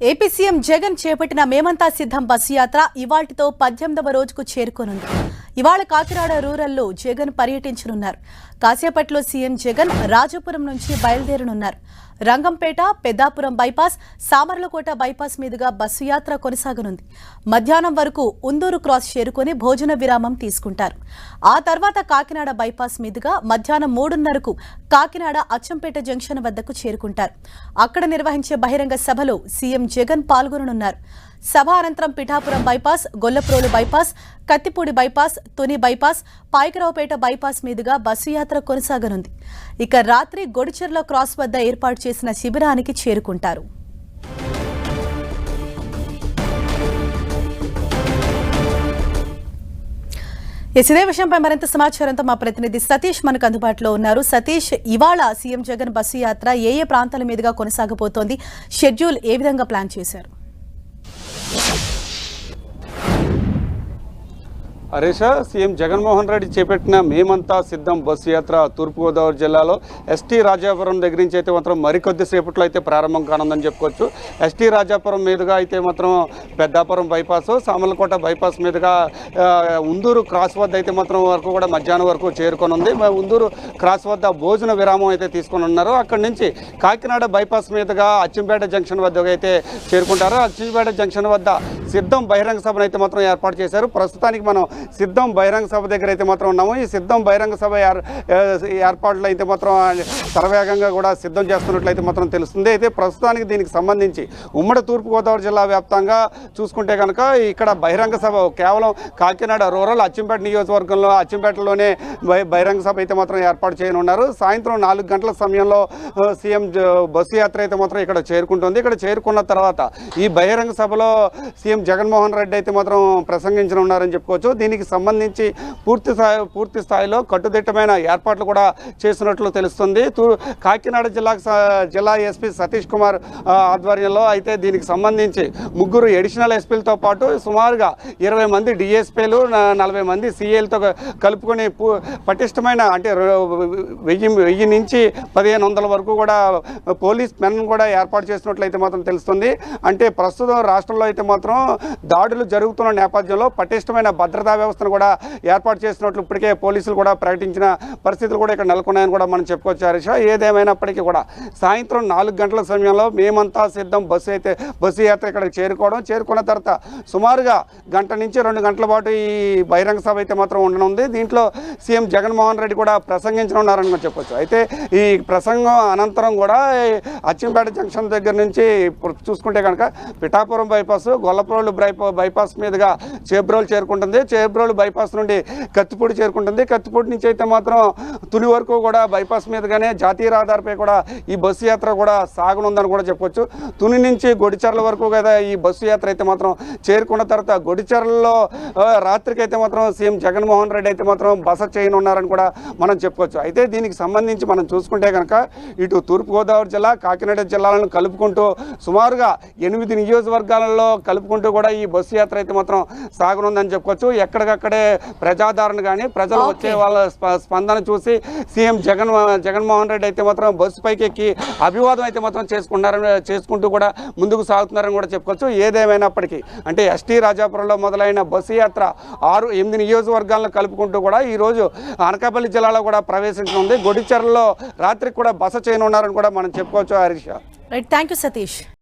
AP CM Jagan చేపట్టిన మేమంతా సిద్ధం బస్సు యాత్ర ఇవాటితో పద్దెనిమిదవ రోజుకు చేరుకోనుంది. ఇవాళ కాకినాడ రూరల్లో జగన్ పర్యటించనున్నారు. కాసేపట్లో సీఎం జగన్ రాజపురం నుంచి బయలుదేరనున్నారు. రంగంపేట పెద్దాపురం బైపాస్ సామర్లకోట బైపాస్ మీదుగా బస్సు యాత్ర కొనసాగనుంది. మధ్యాహ్నం వరకు ఉందూరు క్రాస్ చేరుకొని భోజన విరామం తీసుకుంటారు. ఆ తర్వాత కాకినాడ బైపాస్ మీదుగా మధ్యాహ్నం మూడున్నరకు కాకినాడ అచ్చంపేట జంక్షన్ వద్దకు చేరుకుంటారు. అక్కడ నిర్వహించే బహిరంగ సభలో సీఎం జగన్ పాల్గొననున్నారు. సభ అనంతరం Pithapuram bypass Gollaprolu bypass Kathipudi bypass Tuni bypass Payakaraopeta bypass మీదుగా బస్సు యాత్ర కొనసాగనుంది. ఇక రాత్రి గొడిచెర్ల క్రాస్ వద్ద ఏర్పాటు చేసిన శిబిరానికి చేరుకుంటారు. ఎస్, ఇదే విషయంపై మరింత సమాచారంతో మా ప్రతినిధి సతీష్ మనకు అందుబాటులో ఉన్నారు. సతీష్ ఇవాళ సీఎం జగన్ బస్సు యాత్ర ఏ ఏ ప్రాంతాల మీదుగా కొనసాగబోతోంది? షెడ్యూల్ ఏ విధంగా ప్లాన్ చేశారు? హరీష సీఎం జగన్మోహన్ రెడ్డి చేపట్టిన మేమంతా సిద్ధం బస్సు యాత్ర తూర్పుగోదావరి జిల్లాలో. ఎస్టీ రాజాపురం దగ్గర నుంచి అయితే మాత్రం మరికొద్ది సేపట్లో అయితే ప్రారంభం కానుందని చెప్పుకోవచ్చు. ఎస్టీ రాజాపురం మీదుగా అయితే మాత్రం పెద్దాపురం బైపాస్ సామలకోట బైపాస్ మీదుగా ఉందూరు క్రాస్ వద్ద అయితే మాత్రం వరకు కూడా మధ్యాహ్నం వరకు చేరుకొనుంది. ఉందూరు క్రాస్ వద్ద భోజన విరామం అయితే తీసుకొని ఉన్నారు అక్కడి నుంచి కాకినాడ బైపాస్ మీదుగా అచ్చంపేట జంక్షన్ వద్దకు అయితే చేరుకుంటారు. అచ్చంపేట జంక్షన్ వద్ద సిద్ధం బహిరంగ సభను అయితే మాత్రం ఏర్పాటు చేశారు. ప్రస్తుతానికి మనం సిద్ధం బహిరంగ సభ దగ్గర అయితే మాత్రం ఉన్నాము. ఈ సిద్ధం బహిరంగ సభ ఏర్పాట్లు అయితే మాత్రం సర్వేగంగా కూడా సిద్ధం చేస్తున్నట్లయితే మాత్రం తెలుస్తుంది. అయితే ప్రస్తుతానికి దీనికి సంబంధించి ఉమ్మడి తూర్పుగోదావరి జిల్లా వ్యాప్తంగా చూసుకుంటే కనుక ఇక్కడ బహిరంగ సభ కేవలం కాకినాడ రూరల్ అచ్చంపేట నియోజకవర్గంలో అచ్చంపేటలోనే బహిరంగ సభ అయితే మాత్రం ఏర్పాటు చేయనున్నారు. సాయంత్రం నాలుగు గంటల సమయంలో సీఎం జ- బస్సు యాత్ర అయితే మాత్రం ఇక్కడ చేరుకుంటుంది. ఇక్కడ చేరుకున్న తర్వాత ఈ బహిరంగ సభలో సీఎం జగన్మోహన్ రెడ్డి అయితే మాత్రం ప్రసంగించనున్నారని చెప్పుకోవచ్చు. దీనికి సంబంధించి పూర్తి స్థాయి పూర్తి స్థాయిలో కట్టుదిట్టమైన ఏర్పాట్లు కూడా చేస్తున్నట్లు తెలుస్తుంది. కాకినాడ జిల్లాకు జిల్లా ఎస్పీ సతీష్ కుమార్ ఆధ్వర్యంలో అయితే దీనికి సంబంధించి ముగ్గురు ఎడిషనల్ ఎస్పీలతో పాటు సుమారుగా ఇరవై మంది డిఎస్పీలు నలభై మంది సిఏలతో కలుపుకొని పూ- పటిష్టమైన అంటే వెయ్యి వెయ్యి నుంచి పదిహేను వందల వరకు కూడా పోలీస్ మెన్ కూడా ఏర్పాటు చేసినట్లయితే మాత్రం తెలుస్తుంది. అంటే ప్రస్తుతం రాష్ట్రంలో అయితే మాత్రం దాడులు జరుగుతున్న నేపథ్యంలో పటిష్టమైన భద్రతా వ్యవస్థను కూడా ఏర్పాటు చేసినట్లు ఇప్పటికే పోలీసులు కూడా ప్రకటించిన పరిస్థితులు కూడా ఇక్కడ నెలకొన్నాయని కూడా మనం చెప్పుకోవచ్చు హరీష్ ఏదేమైనప్పటికీ కూడా సాయంత్రం నాలుగు గంటల సమయంలో మేమంతా సిద్ధం బస్సు అయితే బస్సు యాత్ర ఇక్కడికి చేరుకోవడం. చేరుకున్న తర్వాత సుమారుగా గంట నుంచి రెండు గంటల పాటు ఈ బహిరంగ సభ అయితే మాత్రం ఉండనుంది. దీంట్లో సీఎం జగన్మోహన్ రెడ్డి కూడా ప్రసంగించనున్నారని మనం చెప్పొచ్చు. అయితే ఈ ప్రసంగం అనంతరం కూడా అచ్చంపేట జంక్షన్ దగ్గర నుంచి చూసుకుంటే కనుక పిఠాపురం బైపాస్ గొల్లపురం చేబ్రోలు బైపాస్ మీదుగా చేబ్రోలు చేరుకుంటుంది. చేబ్రోలు బైపాస్ నుండి కత్తిపూడి చేరుకుంటుంది. కత్తిపూడి నుంచి అయితే మాత్రం తుని వరకు కూడా బైపాస్ మీదుగానే జాతీయ రహదారిపై కూడా ఈ బస్సు యాత్ర కూడా సాగనుందని కూడా చెప్పొచ్చు. తుని నుంచి గొడిచర్ల వరకు కదా ఈ బస్సు యాత్ర అయితే మాత్రం చేరుకున్న తర్వాత గొడిచర్లలో రాత్రికి అయితే మాత్రం సీఎం జగన్మోహన్ రెడ్డి అయితే మాత్రం బస చేయనున్నారని కూడా మనం చెప్పుకోవచ్చు అయితే దీనికి సంబంధించి మనం చూసుకుంటే కనుక ఇటు తూర్పుగోదావరి జిల్లా కాకినాడ జిల్లాలను కలుపుకుంటూ సుమారుగా ఎనిమిది నియోజకవర్గాలలో కలుపుకుంటూ కూడా ఈ బస్సు యాత్ర అయితే మాత్రం సాగనుందని చెప్పుకోవచ్చు. ఎక్కడికక్కడే ప్రజాదరణ కానీ ప్రజలు. వచ్చే వాళ్ళ స్ప- స్పందన చూసి సీఎం జగన్ జగన్మోహన్ రెడ్డి అయితే మాత్రం బస్సు పైకి ఎక్కి అభివాదం అయితే మాత్రం చేసుకుంటారని చేసుకుంటూ కూడా ముందుకు సాగుతున్నారని కూడా చెప్పుకోవచ్చు. ఏదేమైనప్పటికీ అంటే ఎస్టీ రాజాపురంలో మొదలైన బస్సు యాత్ర ఆరు ఎనిమిది నియోజకవర్గాలను కలుపుకుంటూ కూడా ఈరోజు అనకాపల్లి జిల్లాలో కూడా ప్రవేశించనుంది. గొడిచెరలో రాత్రికి కూడా బస చేయనున్నారని కూడా మనం చెప్పుకోవచ్చు Harish. Right thank you Satish